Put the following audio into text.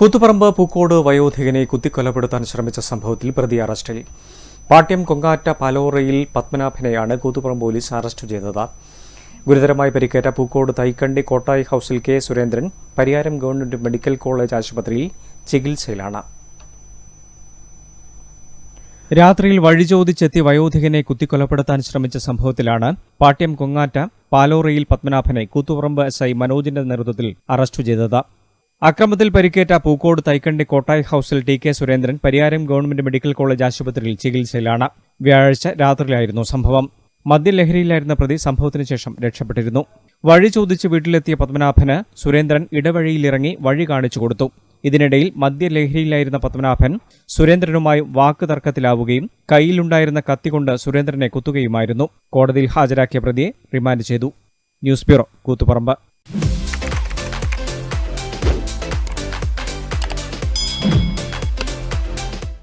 കൂത്തുപറമ്പ് പൂക്കോട് വയോധികനെ കുത്തിക്കൊലപ്പെടുത്താൻ ശ്രമിച്ച സംഭവത്തിൽ പ്രതി അറസ്റ്റിൽ. പാട്യം കൊങ്കാറ്റ പാലോറയിൽ പത്മനാഭനെയാണ് കൂത്തുപറമ്പ് പോലീസ് അറസ്റ്റ് ചെയ്തത്. ഗുരുതരമായി പരിക്കേറ്റ പൂക്കോട് തൈക്കണ്ടി കോട്ടായി ഹൌസിൽ K. Surendran Pariyaram government medical college ആശുപത്രിയിൽ ചികിത്സയിലാണ്. രാത്രിയിൽ വഴി ചോദിച്ചെത്തി വയോധികനെ കുത്തിക്കൊലപ്പെടുത്താൻ ശ്രമിച്ച സംഭവത്തിലാണ് പാട്യം കൊങ്ങാറ്റ പാലോറയിൽ പത്മനാഭനെ കൂത്തുപറമ്പ് എസ് ഐ മനോജിന്റെ നേതൃത്വത്തിൽ അറസ്റ്റ് ചെയ്തത്. അക്രമത്തിൽ പരിക്കേറ്റ പൂക്കോട് തൈക്കണ്ടി കോട്ടായി ഹൌസിൽ T K Surendran Pariyaram government medical college ആശുപത്രിയിൽ ചികിത്സയിലാണ്. വ്യാഴാഴ്ച രാത്രിയിലായിരുന്നു സംഭവം. മദ്യലഹരിയിലായിരുന്ന പ്രതി സംഭവത്തിന് ശേഷം രക്ഷപ്പെട്ടിരുന്നു. വഴി ചോദിച്ച് വീട്ടിലെത്തിയ പത്മനാഭന് സുരേന്ദ്രൻ ഇടവഴിയിലിറങ്ങി വഴി കാണിച്ചു കൊടുത്തു. ഇതിനിടയിൽ മദ്യലഹരിയിലായിരുന്ന പത്മനാഭൻ സുരേന്ദ്രനുമായി വാക്ക് തർക്കത്തിലാവുകയും കയ്യിലുണ്ടായിരുന്ന കത്തികൊണ്ട് സുരേന്ദ്രനെ കുത്തുകയുമായിരുന്നു. കോടതിയിൽ ഹാജരാക്കിയ പ്രതിയെ റിമാൻഡ് ചെയ്തു. News bureau Koothuparamba.